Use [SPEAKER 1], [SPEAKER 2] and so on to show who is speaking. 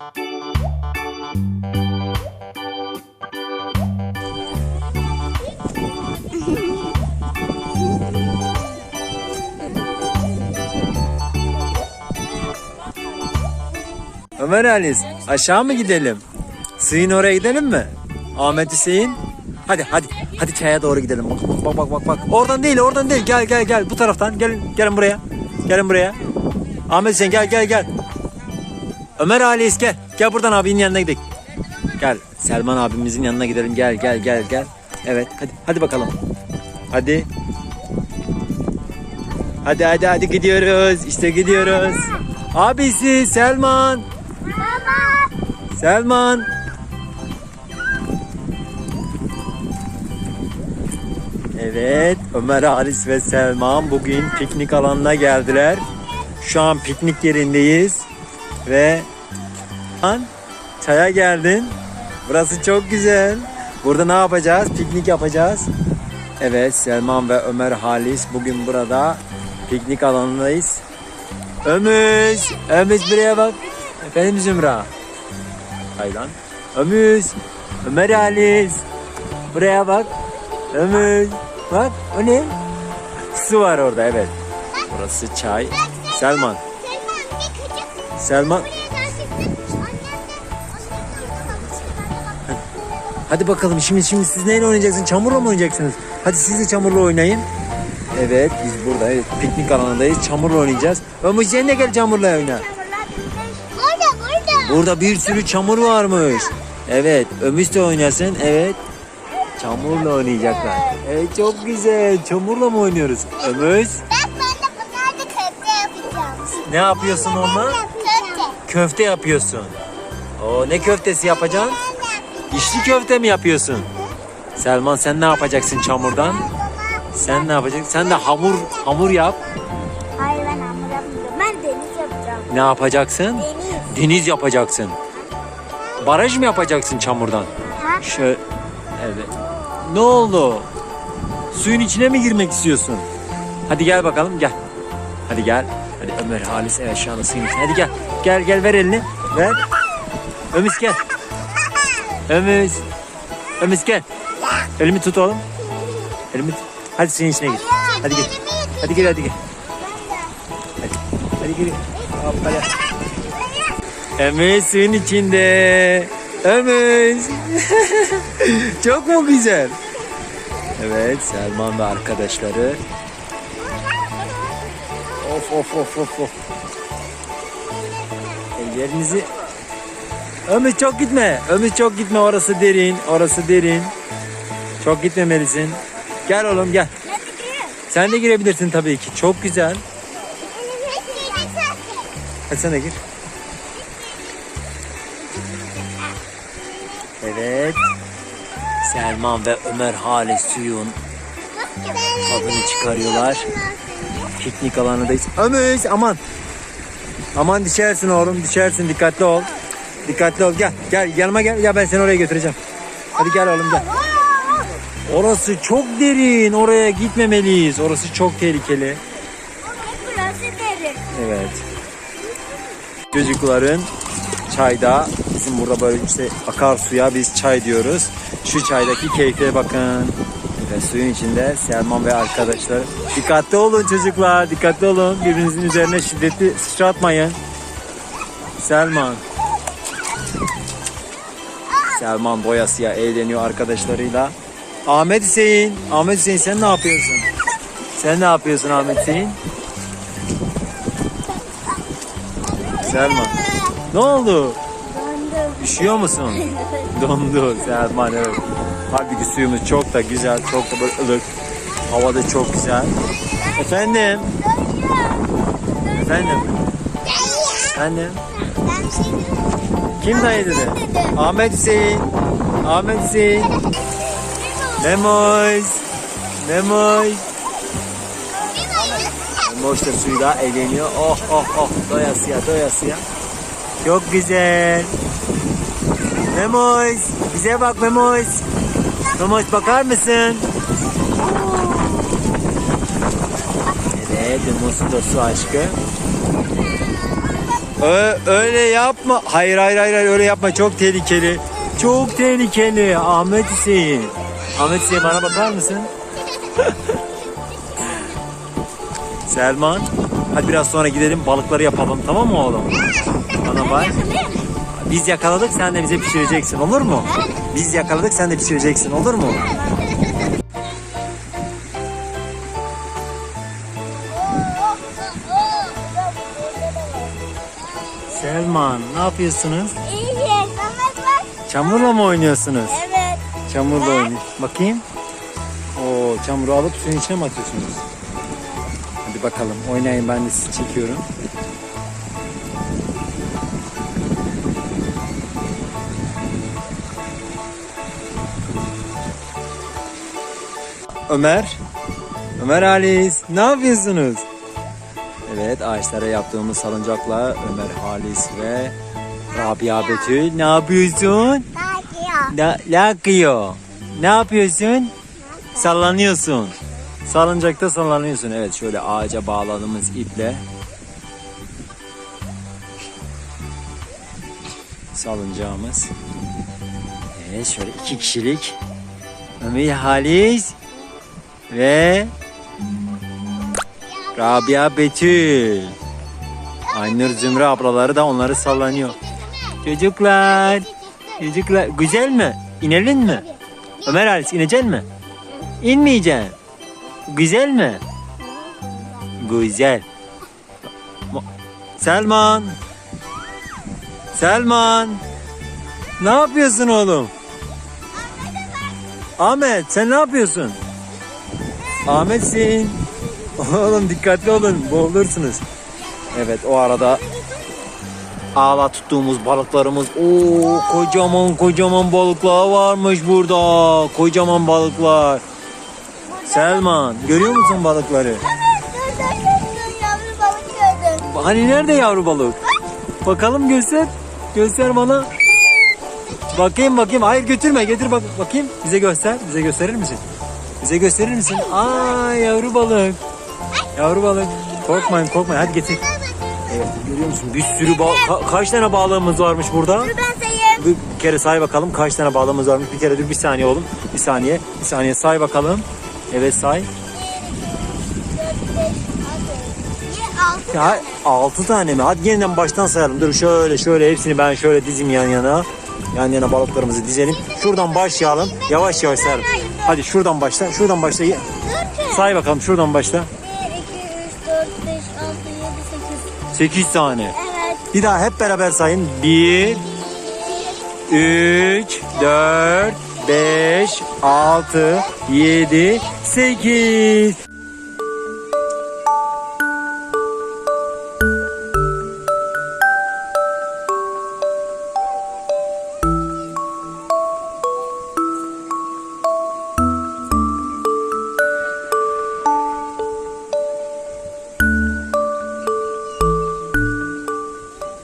[SPEAKER 1] Ömer Halis aşağı mı gidelim? Suyun oraya gidelim mi? Ahmet Hüseyin. Hadi hadi hadi çaya doğru gidelim. Bak bak bak bak bak. Oradan değil oradan değil. Gel gel gel bu taraftan. Gelin gelin buraya. Gelin buraya. Ahmet Hüseyin gel gel gel. Ömer Halis gel. Gel buradan abinin yanına gidelim. Gel Selman abimizin yanına gidelim. Gel gel gel gel. Evet hadi hadi bakalım. Hadi. Hadi hadi hadi gidiyoruz. İşte gidiyoruz. Abisi Selman. Selman. Evet, Ömer Halis ve Selman bugün piknik alanına geldiler. Şu an piknik yerindeyiz ve an çaya geldin. Burası çok güzel. Burada ne yapacağız? Piknik yapacağız. Evet, Selman ve Ömer Halis bugün burada piknik alanındayız. Ömüz, Ömüz buraya bak. Efendim Zümra. Haylan. Ömüz, Ömer Halis. Buraya bak. Ömüz. Bak o ne? Su var orada evet. Burası çay. Selman.
[SPEAKER 2] Annemle
[SPEAKER 1] Hadi bakalım şimdi şimdi siz neyle oynayacaksınız? Çamurla mı oynayacaksınız? Hadi siz de çamurla oynayın. Evet biz burada evet, piknik alanındayız. Çamurla oynayacağız. Ömüz sen de gel çamurla oyna.
[SPEAKER 2] Burada burada.
[SPEAKER 1] Burada bir sürü çamur varmış. Evet, Ömüs de oynasın. Evet. Çamurla oynayacaklar. Evet, çok güzel. Çamurla mı oynuyoruz?
[SPEAKER 2] Bak ben de bunlarda köfte yapacağım.
[SPEAKER 1] ne yapıyorsun onunla?
[SPEAKER 2] Köfte.
[SPEAKER 1] Yapıyorsun. Oo, ne köftesi yapacaksın? İçli köfte mi yapıyorsun? Selman sen ne yapacaksın çamurdan? Sen ne yapacaksın? Sen de hamur hamur yap.
[SPEAKER 2] Hayır ben hamur yapmayacağım. Ben deniz yapacağım.
[SPEAKER 1] Ne yapacaksın?
[SPEAKER 2] Deniz.
[SPEAKER 1] Deniz yapacaksın. Baraj mı yapacaksın çamurdan?
[SPEAKER 2] Ha?
[SPEAKER 1] Şöyle. Evet. Ne oldu? Suyun içine mi girmek istiyorsun? Hadi gel bakalım gel. Hadi gel. Ömer Halis evet şu anda. Hadi gel. Gel gel ver elini. Ver. Ömüs gel. Ömüs. Ömüs gel. Elimi tut oğlum. Elimi tut. Hadi suyun içine gir. Hadi gir. Hadi gir hadi gir. Hadi, hadi gir. Hoppala. Ömüs suyun içinde. Ömüs. Çok mu güzel? Evet Selman ve arkadaşları. Of of of of of. Ellerinizi... Ömür çok gitme. Ömür çok gitme. Orası derin. Orası derin. Çok gitmemelisin. Gel oğlum gel. Sen de girebilirsin tabii ki. Çok güzel. Hadi sen de gir. Evet. Selman ve Ömer Halis suyun tadını çıkarıyorlar. Piknik alanındayız. Ömür aman. Aman düşersin oğlum düşersin dikkatli ol. Dikkatli ol gel gel yanıma gel ya ben seni oraya götüreceğim. Hadi gel oğlum gel. Orası çok derin oraya gitmemeliyiz. Orası çok tehlikeli. Evet. Çocukların çayda bizim burada böyle işte akarsuya biz çay diyoruz. Şu çaydaki keyfe bakın. Ve suyun içinde Selman ve arkadaşlar. Dikkatli olun çocuklar, dikkatli olun. Birbirinizin üzerine şiddetli sıçratmayın. Selman. Selman boyasıya eğleniyor arkadaşlarıyla. Ahmet Hüseyin. Ahmet Hüseyin sen ne yapıyorsun? Sen ne yapıyorsun Ahmet Hüseyin? Selman. Ne oldu? Üşüyor musun? Dondu Selman evet. Halbuki suyumuz çok da güzel, çok da böyle ılık. Hava da çok güzel. Efendim? Efendim? Efendim? Kim dayı dedi? Ahmet Hüseyin. Ahmet Hüseyin. Memoş. Memoş. Memoş da suyla eğleniyor. Oh oh oh. Doyasıya doyasıya. Çok güzel. Memoş. Bize bak Memoş. Memoş bakar mısın? Evet Memoş'un da su aşkı. Ö- öyle yapma. Hayır hayır hayır hayır, öyle yapma. Çok tehlikeli. Çok tehlikeli. Ahmet Hüseyin. Ahmet Hüseyin bana bakar mısın? Selman. Hadi biraz sonra gidelim balıkları yapalım tamam mı oğlum? Bana bak. Biz yakaladık sen de bize pişireceksin olur mu? Biz yakaladık sen de pişireceksin olur mu? Selman ne yapıyorsunuz?
[SPEAKER 2] İyi.
[SPEAKER 1] Çamurla mı oynuyorsunuz?
[SPEAKER 2] Evet.
[SPEAKER 1] Çamurla oynuyor. Bakayım. Oo, çamuru alıp suyun içine mi atıyorsunuz? Hadi bakalım oynayın ben de sizi çekiyorum. Ömer. Ömer Halis ne yapıyorsunuz? Evet ağaçlara yaptığımız salıncakla Ömer Halis ve Rabia Betül ne yapıyorsun? Ne, ne akıyor? Ne yapıyorsun? Sallanıyorsun. Salıncakta sallanıyorsun. Evet şöyle ağaca bağladığımız iple salıncağımız. Evet şöyle iki kişilik Ömer Halis ve Rabia Betül. Aynur Zümre ablaları da onları sallanıyor. Çocuklar. Çocuklar güzel mi? İnelim mi? Ömer Halis inecek mi? İnmeyeceksin. Güzel mi? Güzel. Selman. Selman. Ne yapıyorsun oğlum? Ahmet sen ne yapıyorsun? Ahmetsin. Oğlum dikkatli olun boğulursunuz. Evet o arada ağla tuttuğumuz balıklarımız. Oo kocaman kocaman balıklar varmış burada. Kocaman balıklar. Selman görüyor musun balıkları? Hani nerede yavru balık? Bakalım göster. Göster bana. Bakayım bakayım. Hayır götürme. Getir bak bakayım. Bize göster. Bize gösterir misin? Bize gösterir misin? Aa yavru balık. Yavru balık. Korkmayın korkmayın. Hadi getir. Evet görüyor musun? Bir sürü ba- ka- kaç tane balığımız varmış burada?
[SPEAKER 2] Dur ben sayayım.
[SPEAKER 1] Bir kere say bakalım kaç tane balığımız varmış. Bir kere dur bir saniye oğlum. Bir saniye. Bir saniye say bakalım. Evet say.
[SPEAKER 2] 1, 2, 3, 4, 5, 6. 6
[SPEAKER 1] Ya,
[SPEAKER 2] tane.
[SPEAKER 1] 6 tane mi? Hadi yeniden baştan sayalım. Dur şöyle şöyle hepsini ben şöyle dizim yan yana. Yan yana balıklarımızı dizelim. Şuradan başlayalım. Yavaş yavaş sayalım. Hadi şuradan başla. Şuradan başla. Say bakalım şuradan başla.
[SPEAKER 2] 1, 2, 3, 4, 5, 6, 7,
[SPEAKER 1] 8 tane.
[SPEAKER 2] 8. Evet.
[SPEAKER 1] Bir daha hep beraber sayın. 1 3 4 5 6 7 8